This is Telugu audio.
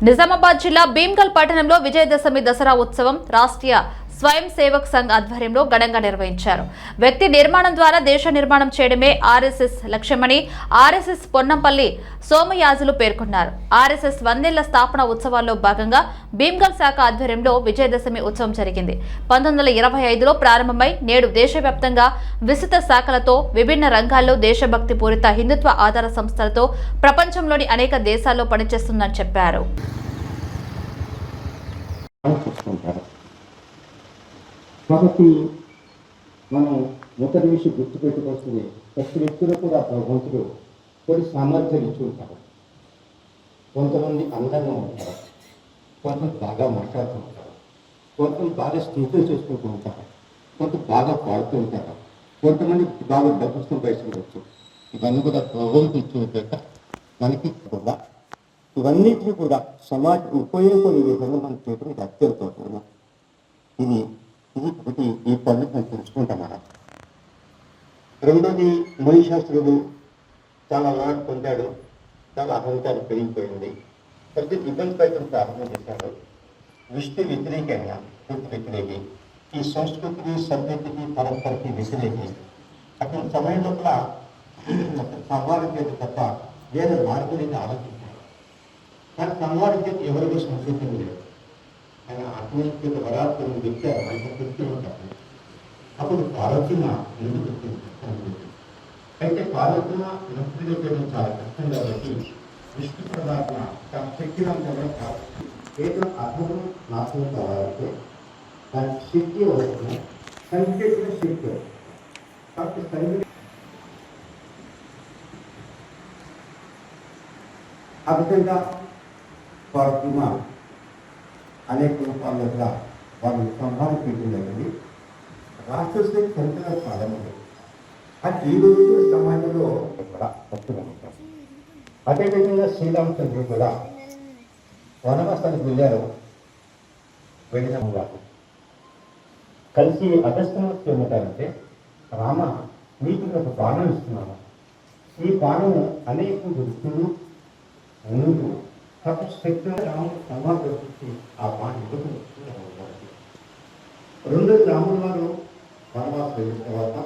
నిజామాబాద్ జిల్లా భీమ్గల్ పట్టణంలో విజయదశమి దసరా ఉత్సవం రాష్ట్రీయ స్వయం సేవక్ సంఘ్ ఆధ్వర్యంలో ఘనంగా నిర్వహించారు. వ్యక్తి నిర్మాణం ద్వారా దేశ నిర్మాణం చేయడమే ఆర్ఎస్ఎస్ లక్ష్యమని ఆర్ఎస్ఎస్ పొన్నంపల్లి సోమయాజులు పేర్కొన్నారు. ఆర్ఎస్ఎస్ వందేళ్ళ స్థాపన ఉత్సవాల్లో భాగంగా భీమ్గల్ శాఖ ఆధ్వర్యంలో విజయదశమి ఉత్సవం జరిగింది. పంతొమ్మిది వందల ఇరవై ఐదులో ప్రారంభమై నేడు దేశవ్యాప్తంగా విస్తృత శాఖలతో విభిన్న రంగాల్లో దేశభక్తి పూరిత హిందుత్వ ఆధార సంస్థలతో ప్రపంచంలోని అనేక దేశాల్లో పనిచేస్తుందని చెప్పారు. కాబట్టి మనం మొదటి విషయం గుర్తుపెట్టుకొస్తుంది ప్రతి వ్యక్తులు కూడా భగవంతుడు కొన్ని సామర్థ్యం ఇచ్చి ఉంటారు కొంతమంది అందంగా ఉంటారు కొంతమంది బాగా మాట్లాడుతూ ఉంటారు కొంతమంది బాగా స్నేహితులు చేసుకుంటూ ఉంటారు కొంత బాగా పాడుతూ ఉంటారు కొంతమంది బాగా డబ్బుస్తూ బయటకు ఇవన్నీ కూడా భగవంతుడు ఇచ్చి మనకి కూడా ఇవన్నిటిని కూడా సమాజం ఉపయోగపడే విధంగా మనం చేయడం ఇది అత్యంత ఇది ఇది ఒకటి ఈ పనులు మనం తెలుసుకుంటాం మనం రెండోది మహిషాసురుడు చాలా లాడ్ పొందాడు చాలా అహంకారం పెరిగిపోయింది. ప్రతి ఇబ్బంది పడటం ప్రారంభం చేశాడు. విష్ణు వ్యతిరేకంగా పూర్తి వ్యతిరేకి ఈ సంస్కృతికి సభ్యతకి పరంపరకి వ్యతిరేకి. అతని సమయం లోపల సంవాదం చేతి తప్ప వేరే మార్పుని ఆలోచించాడు. కానీ సంవాదం చేతి ఎవరికీ సంస్కృతి లేదు. ఆయన ఆత్మీయత వరాలు కొన్ని వ్యక్తి ఆయన వ్యక్తి ఉంటారు అప్పుడు పార్వతిమ ఎందుకు ఉంటుంది అయితే పార్వతిమ నొప్పిగా చేయడం చాలా కష్టం కాబట్టి విష్ణు పరమాత్మ తన శక్తివంతంగా కాదు కేవలం అర్థం నాశనం కావాలంటే దాని శక్తి అవసరం సంకేతిక శక్తి కాబట్టి సంగీత ఆ విధంగా పార్వతిమ అనేక రూపాల కూడా వాళ్ళు సంహారం పెట్టిందండి రాక్షసుల సంఖ్యలో చాలా ఉంది ఈ రోజు సమాజంలో కూడా భక్తులు ఉంటారు అదేవిధంగా శ్రీరామచంద్రుడు కూడా వనవాసానికి వెళ్ళారు. వెళ్ళిన వారు కలిసి అగస్త్యమూర్తి ఏమంటారంటే రామ నీకు ఒక బాణం ఇస్తున్నాను ఈ బాణం అనేక వృత్తులు ముందు తపశక్తిగా రాముడు సమాధి ఆ బాణం ఎదుగు రెండు రాముడు వారు వనవాసం వెళ్ళిన తర్వాత